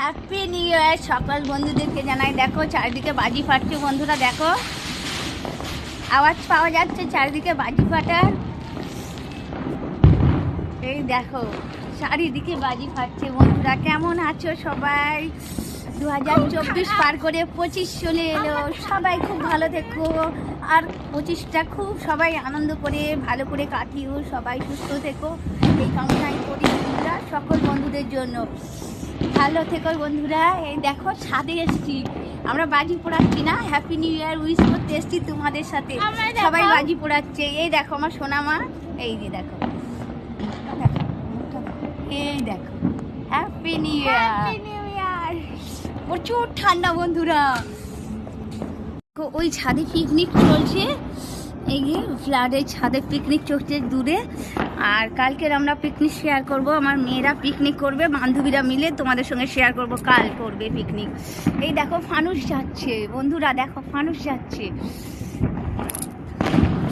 Happy new ইয়ার সকল বন্ধুদেরকে জানাই। দেখো, চারিদিকে বাজি ফাটছে বন্ধুরা, দেখো। আওয়াজ পাওয়া যাচ্ছে চারিদিকে বাজি ফাটার। এই দেখো, চারিদিকে বাজি ফাটছে বন্ধুরা। কেমন আছো সবাই? দু হাজার চব্বিশ পার করে পঁচিশ চলে এলো। সবাই খুব ভালো থেকো। আর পঁচিশটা খুব সবাই আনন্দ করে, ভালো করে কাটিও। সবাই সুস্থ থেকো। এই কামনাই করি বন্ধুরা, সকল বন্ধুদের জন্য। ভালো থেকো বন্ধুরা এই দেখো ছাদে এসছি। আমরা বাজি পোড়াচ্ছি না হ্যাপি নিউ ইয়ার উইশ করতে এসছি তোমাদের সাথে। সবাই বাজি পোড়াচ্ছে। এই দেখো আমার সোনা মা এই যে দেখো। এই দেখো। Happy new year new year প্রচুর ঠান্ডা বন্ধুরা। ওই ছাদে পিকনিক চলছে। এই ফ্ল্যাটের ছাদে পিকনিক চলছে দূরে। আর কালকের আমরা পিকনিক শেয়ার করব, আমার মেয়েরা পিকনিক করবে, বান্ধবীরা মিলে তোমাদের সঙ্গে শেয়ার করব কাল করবে পিকনিক এই দেখো ফানুস যাচ্ছে, বন্ধুরা দেখো ফানুস যাচ্ছে।